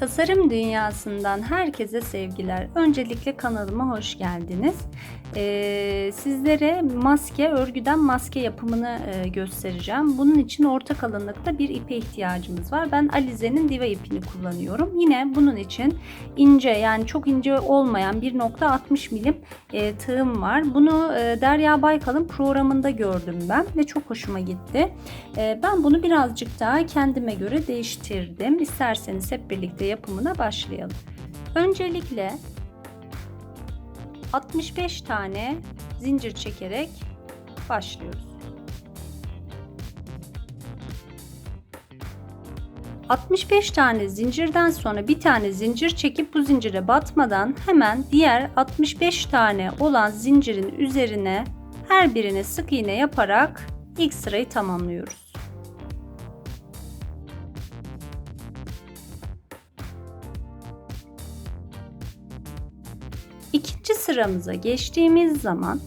Tasarım dünyasından herkese sevgiler. Öncelikle kanalıma hoş geldiniz. Ee, sizlere maske, örgüden maske yapımını e, göstereceğim. Bunun için orta kalınlıkta bir ipe ihtiyacımız var. Ben Alize'nin diva ipini kullanıyorum. Yine bunun için ince yani çok ince olmayan 1.60 milim e, tığım var. Bunu e, Derya Baykal'ın programında gördüm ben ve çok hoşuma gitti. E, ben bunu birazcık daha kendime göre değiştirdim. İsterseniz hep birlikte yapımına başlayalım. Öncelikle 65 tane zincir çekerek başlıyoruz. 65 tane zincirden sonra bir tane zincir çekip bu zincire batmadan hemen diğer 65 tane olan zincirin üzerine her birine sık iğne yaparak ilk sırayı tamamlıyoruz. Sıramıza geçtiğimiz zaman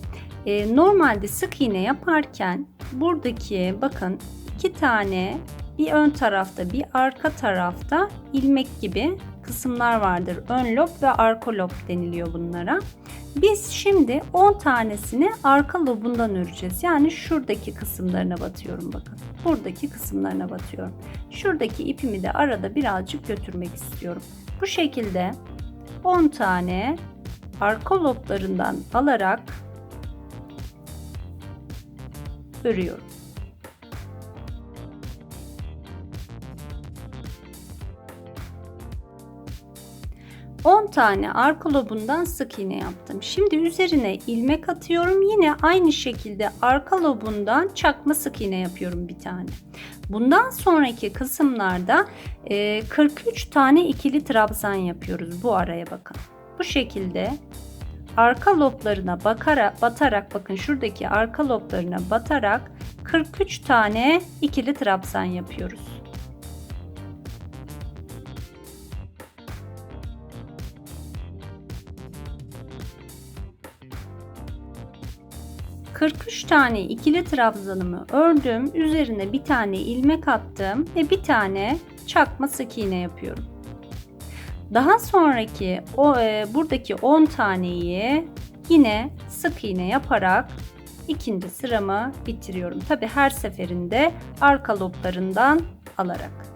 e, normalde sık iğne yaparken buradaki bakın iki tane bir ön tarafta bir arka tarafta ilmek gibi kısımlar vardır. Ön lob ve arka lob deniliyor bunlara. Biz şimdi 10 tanesini arka lobundan öreceğiz. Yani şuradaki kısımlarına batıyorum bakın. Buradaki kısımlarına batıyorum. Şuradaki ipimi de arada birazcık götürmek istiyorum. Bu şekilde 10 tane arka loblarından alarak örüyorum. Tane arka lobundan sık iğne yaptım. Şimdi üzerine ilmek atıyorum. Yine aynı şekilde arka lobundan çakma sık iğne yapıyorum bir tane. Bundan sonraki kısımlarda 43 tane ikili trabzan yapıyoruz bu araya bakın bu şekilde arka loblarına bakarak batarak bakın şuradaki arka loblarına batarak 43 tane ikili trabzan yapıyoruz. ...43 tane ikili trabzanımı ördüm. Üzerine bir tane ilmek attım ve bir tane çakma sık iğne yapıyorum. Daha sonraki o e, buradaki 10 taneyi yine sık iğne yaparak ikinci sıramı bitiriyorum. Tabi her seferinde arka loblarından alarak.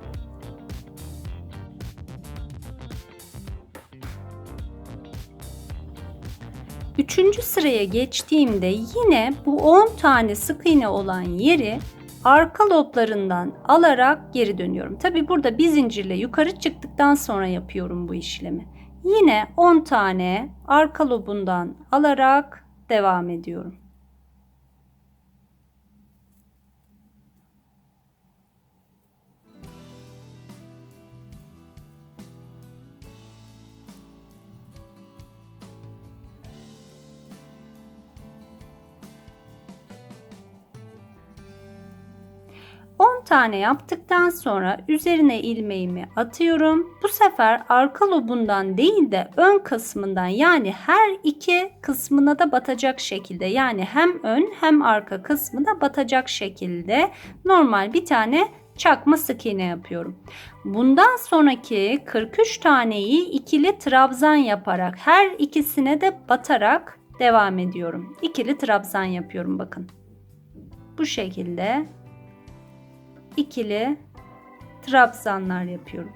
Üçüncü sıraya geçtiğimde yine bu 10 tane sık iğne olan yeri arka loblarından alarak geri dönüyorum. Tabi burada bir zincirle yukarı çıktıktan sonra yapıyorum bu işlemi. Yine 10 tane arka lobundan alarak devam ediyorum. Tane yaptıktan sonra üzerine ilmeğimi atıyorum. Bu sefer arka lobundan değil de ön kısmından yani her iki kısmına da batacak şekilde yani hem ön hem arka kısmına batacak şekilde normal bir tane çakma sık iğne yapıyorum. Bundan sonraki 43 taneyi ikili trabzan yaparak her ikisine de batarak devam ediyorum. İkili trabzan yapıyorum bakın. Bu şekilde ikili trabzanlar yapıyorum.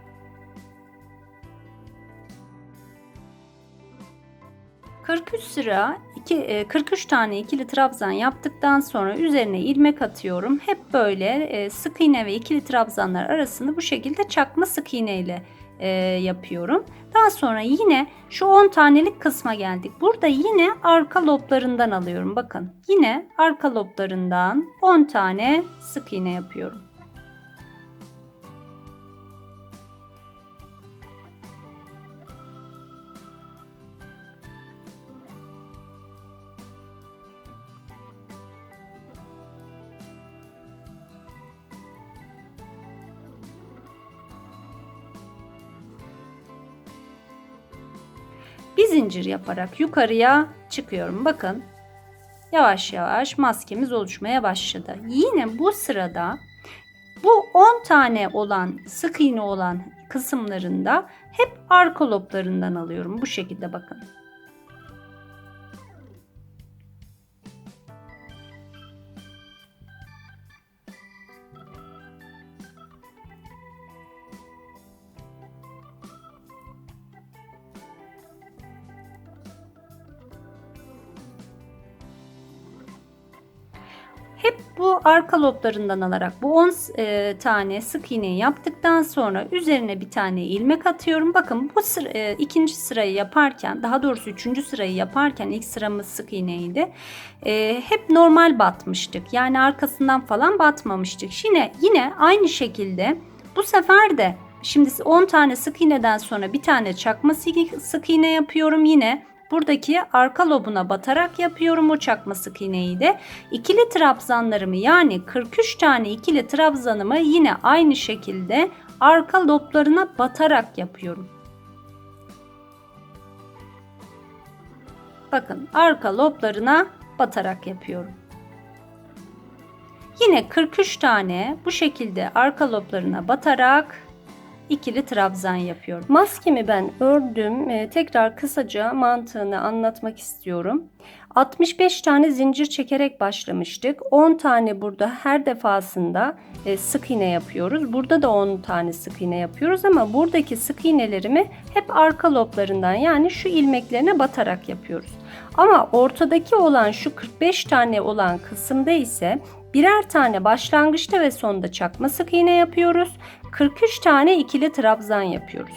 ...43 sıra, 2, 43 tane ikili trabzan yaptıktan sonra üzerine ilmek atıyorum. Hep böyle e, sık iğne ve ikili trabzanlar arasında bu şekilde çakma sık iğne ile e, yapıyorum. Daha sonra yine şu 10 tanelik kısma geldik. Burada yine arka loblarından alıyorum. Bakın yine arka loblarından 10 tane sık iğne yapıyorum. Bir zincir yaparak yukarıya çıkıyorum. Bakın yavaş yavaş maskemiz oluşmaya başladı. Yine bu sırada Bu 10 tane olan sık iğne olan kısımlarında hep arka loblarından alıyorum. Bu şekilde bakın. Arka loblarından alarak bu 10 e, tane sık iğneyi yaptıktan sonra üzerine bir tane ilmek atıyorum. Bakın bu sıra, e, ikinci sırayı yaparken daha doğrusu üçüncü sırayı yaparken ilk sıramız sık iğneydi. E, hep normal batmıştık. Yani arkasından falan batmamıştık. Yine yine aynı şekilde bu sefer de şimdi 10 tane sık iğneden sonra bir tane çakma sık iğne yapıyorum yine Buradaki arka lobuna batarak yapıyorum o çakma sık iğneyi de. İkili trabzanlarımı yani 43 tane ikili trabzanımı yine aynı şekilde arka loblarına batarak yapıyorum. Bakın arka loblarına batarak yapıyorum. Yine 43 tane bu şekilde arka loblarına batarak ikili trabzan yapıyorum. Maskemi ben ördüm. Ee, tekrar kısaca mantığını anlatmak istiyorum. 65 tane zincir çekerek başlamıştık. 10 tane burada her defasında e, sık iğne yapıyoruz. Burada da 10 tane sık iğne yapıyoruz ama buradaki sık iğnelerimi hep arka loblarından yani şu ilmeklerine batarak yapıyoruz. Ama ortadaki olan şu 45 tane olan kısımda ise birer tane başlangıçta ve sonda çakma sık iğne yapıyoruz. 43 tane ikili trabzan yapıyoruz.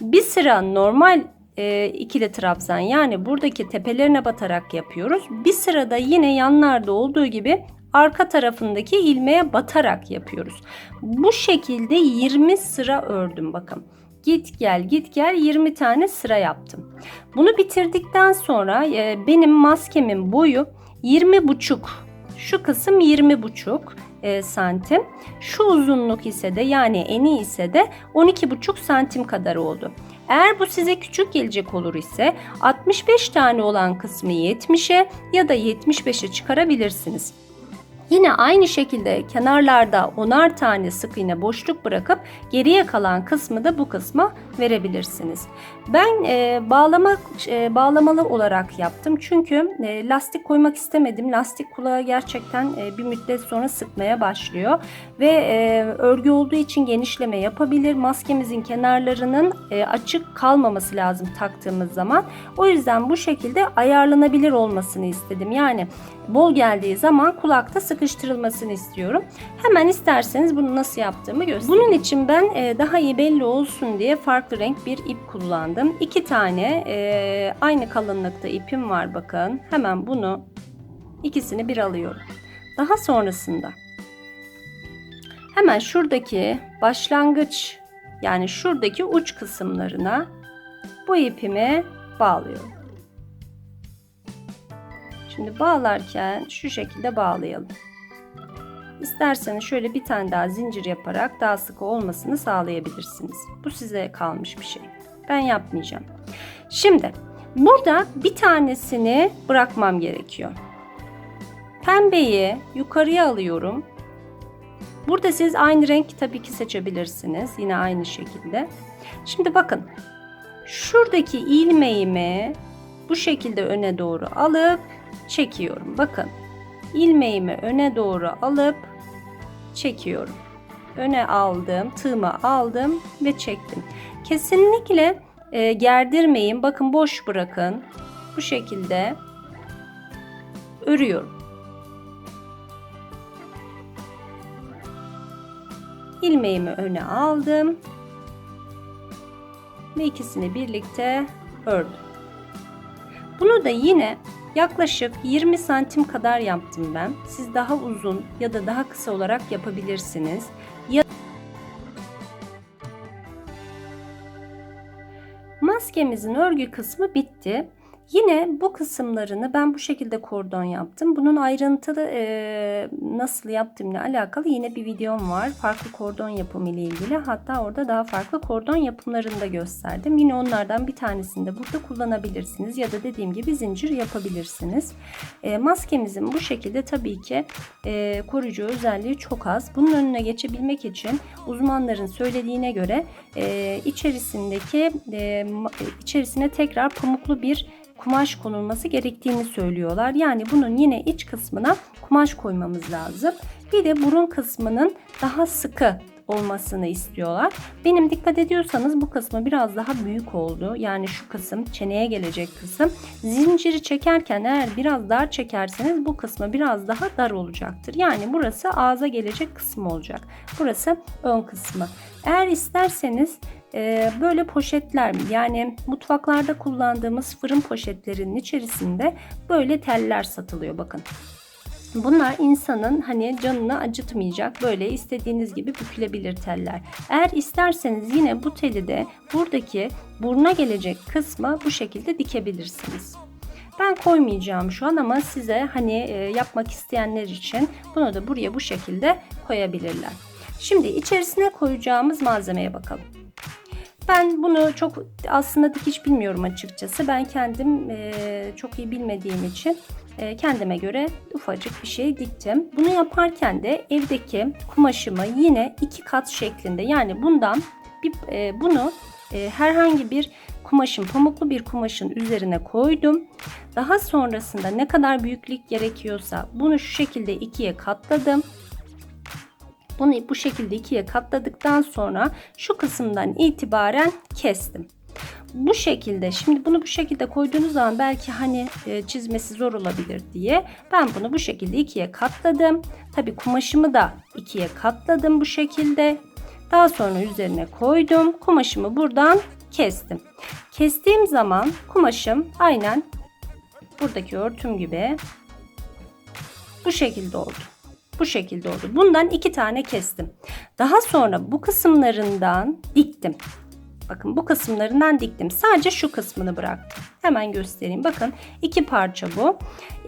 Bir sıra normal e, ikili trabzan yani buradaki tepelerine batarak yapıyoruz. Bir sırada yine yanlarda olduğu gibi arka tarafındaki ilmeğe batarak yapıyoruz. Bu şekilde 20 sıra ördüm bakın. Git gel git gel 20 tane sıra yaptım. Bunu bitirdikten sonra e, benim maskemin boyu 20 buçuk. Şu kısım 20 buçuk e, santim. Şu uzunluk ise de yani eni ise de 12,5 santim kadar oldu. Eğer bu size küçük gelecek olur ise 65 tane olan kısmı 70'e ya da 75'e çıkarabilirsiniz. Yine aynı şekilde kenarlarda onar tane sık iğne boşluk bırakıp geriye kalan kısmı da bu kısma verebilirsiniz. Ben e, bağlama e, bağlamalı olarak yaptım çünkü e, lastik koymak istemedim. Lastik kulağı gerçekten e, bir müddet sonra sıkmaya başlıyor ve e, örgü olduğu için genişleme yapabilir. Maskemizin kenarlarının e, açık kalmaması lazım taktığımız zaman. O yüzden bu şekilde ayarlanabilir olmasını istedim. Yani bol geldiği zaman kulakta sıkıştırılmasını istiyorum. Hemen isterseniz bunu nasıl yaptığımı göstereyim. Bunun için ben e, daha iyi belli olsun diye farklı renk bir ip kullandım. İki tane e, aynı kalınlıkta ipim var bakın. Hemen bunu ikisini bir alıyorum. Daha sonrasında hemen şuradaki başlangıç yani şuradaki uç kısımlarına bu ipimi bağlıyorum. Şimdi bağlarken şu şekilde bağlayalım. İsterseniz şöyle bir tane daha zincir yaparak daha sıkı olmasını sağlayabilirsiniz. Bu size kalmış bir şey. Ben yapmayacağım. Şimdi burada bir tanesini bırakmam gerekiyor. Pembeyi yukarıya alıyorum. Burada siz aynı renk tabii ki seçebilirsiniz. Yine aynı şekilde. Şimdi bakın. Şuradaki ilmeğimi bu şekilde öne doğru alıp çekiyorum. Bakın. ilmeğimi öne doğru alıp çekiyorum. Öne aldım, tığımı aldım ve çektim. Kesinlikle e, gerdirmeyin. Bakın boş bırakın. Bu şekilde örüyorum. ilmeğimi öne aldım ve ikisini birlikte ördüm. Bunu da yine yaklaşık 20 santim kadar yaptım ben. Siz daha uzun ya da daha kısa olarak yapabilirsiniz. Maskemizin örgü kısmı bitti. Yine bu kısımlarını ben bu şekilde kordon yaptım. Bunun ayrıntılı e, nasıl yaptığımla alakalı yine bir videom var. Farklı kordon yapımı ile ilgili. Hatta orada daha farklı kordon yapımlarını da gösterdim. Yine onlardan bir tanesini de burada kullanabilirsiniz. Ya da dediğim gibi zincir yapabilirsiniz. E, maskemizin bu şekilde tabii ki e, koruyucu özelliği çok az. Bunun önüne geçebilmek için uzmanların söylediğine göre e, içerisindeki e, içerisine tekrar pamuklu bir kumaş konulması gerektiğini söylüyorlar. Yani bunun yine iç kısmına kumaş koymamız lazım. Bir de burun kısmının daha sıkı olmasını istiyorlar. Benim dikkat ediyorsanız bu kısmı biraz daha büyük oldu. Yani şu kısım çeneye gelecek kısım. Zinciri çekerken eğer biraz dar çekerseniz bu kısmı biraz daha dar olacaktır. Yani burası ağza gelecek kısım olacak. Burası ön kısmı. Eğer isterseniz e, böyle poşetler yani mutfaklarda kullandığımız fırın poşetlerinin içerisinde böyle teller satılıyor bakın. Bunlar insanın hani canını acıtmayacak böyle istediğiniz gibi bükülebilir teller. Eğer isterseniz yine bu teli de buradaki buruna gelecek kısma bu şekilde dikebilirsiniz. Ben koymayacağım şu an ama size hani e, yapmak isteyenler için bunu da buraya bu şekilde koyabilirler. Şimdi içerisine koyacağımız malzemeye bakalım. Ben bunu çok aslında dikiş bilmiyorum açıkçası. Ben kendim e, çok iyi bilmediğim için e, kendime göre ufacık bir şey diktim. Bunu yaparken de evdeki kumaşımı yine iki kat şeklinde yani bundan bir, e, bunu e, herhangi bir kumaşın pamuklu bir kumaşın üzerine koydum. Daha sonrasında ne kadar büyüklük gerekiyorsa bunu şu şekilde ikiye katladım. Bunu bu şekilde ikiye katladıktan sonra şu kısımdan itibaren kestim. Bu şekilde şimdi bunu bu şekilde koyduğunuz zaman belki hani e, çizmesi zor olabilir diye ben bunu bu şekilde ikiye katladım. Tabi kumaşımı da ikiye katladım bu şekilde. Daha sonra üzerine koydum. Kumaşımı buradan kestim. Kestiğim zaman kumaşım aynen buradaki örtüm gibi bu şekilde oldu. Bu şekilde oldu. Bundan iki tane kestim. Daha sonra bu kısımlarından diktim. Bakın bu kısımlarından diktim. Sadece şu kısmını bıraktım. Hemen göstereyim. Bakın iki parça bu.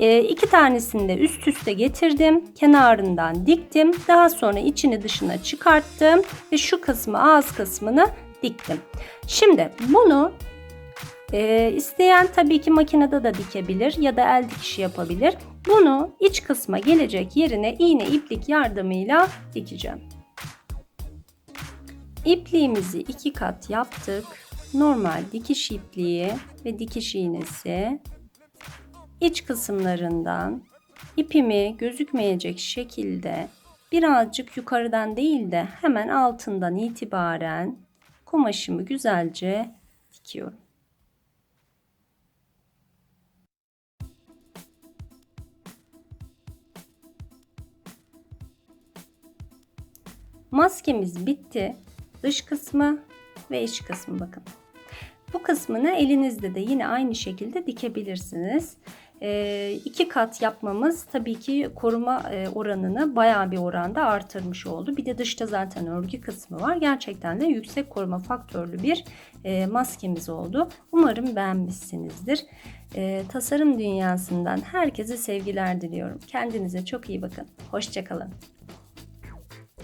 E, iki tanesini de üst üste getirdim. Kenarından diktim. Daha sonra içini dışına çıkarttım. Ve şu kısmı ağız kısmını diktim. Şimdi bunu e, isteyen tabii ki makinede de dikebilir ya da el dikişi yapabilir. Bunu iç kısma gelecek yerine iğne iplik yardımıyla dikeceğim. İpliğimizi iki kat yaptık. Normal dikiş ipliği ve dikiş iğnesi iç kısımlarından ipimi gözükmeyecek şekilde birazcık yukarıdan değil de hemen altından itibaren kumaşımı güzelce dikiyorum. Maskemiz bitti. Dış kısmı ve iç kısmı bakın. Bu kısmını elinizde de yine aynı şekilde dikebilirsiniz. E, iki kat yapmamız tabii ki koruma e, oranını bayağı bir oranda artırmış oldu. Bir de dışta zaten örgü kısmı var. Gerçekten de yüksek koruma faktörlü bir e, maskemiz oldu. Umarım beğenmişsinizdir. E, tasarım dünyasından herkese sevgiler diliyorum. Kendinize çok iyi bakın. Hoşçakalın.